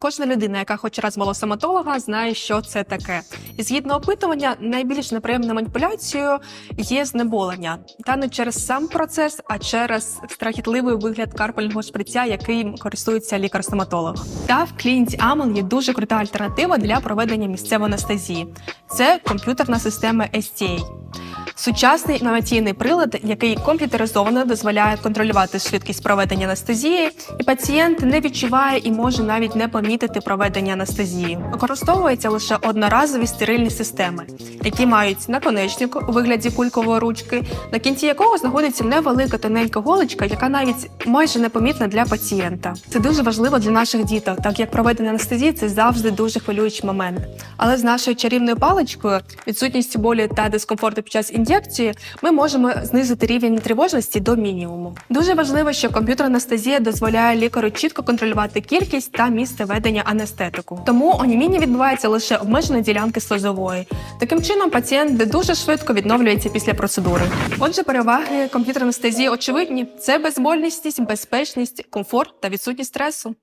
Кожна людина, яка хоч раз була стоматолога, знає, що це таке. І згідно опитування, найбільш неприємною маніпуляцією є знеболення, та не через сам процес, а через страхітливий вигляд карпального шприця, яким користується лікар-стоматолог. Та в клініці Амел є дуже крута альтернатива для проведення місцевої анестезії. Це комп'ютерна система STA. Сучасний інноваційний прилад, який комп'ютеризовано дозволяє контролювати швидкість проведення анестезії, і пацієнт не відчуває і може навіть не помітити проведення анестезії. Використовуються лише одноразові стерильні системи, які мають наконечник у вигляді кулькової ручки, на кінці якого знаходиться невелика тоненька голочка, яка навіть майже непомітна для пацієнта. Це дуже важливо для наших діток, так як проведення анестезії це завжди дуже хвилюючий момент. Але з нашою чарівною паличкою, відсутністю болі та дискомфорту під час ін'єкції, ми можемо знизити рівень тривожності до мінімуму. Дуже важливо, що комп'ютерна анестезія дозволяє лікарю чітко контролювати кількість та місце ведення анестетику. Тому оніміння відбувається лише обмеженої ділянки слизової. Таким чином, пацієнт дуже швидко відновлюється після процедури. Отже, переваги комп'ютерної анестезії очевидні: це безбольність, безпечність, комфорт та відсутність стресу.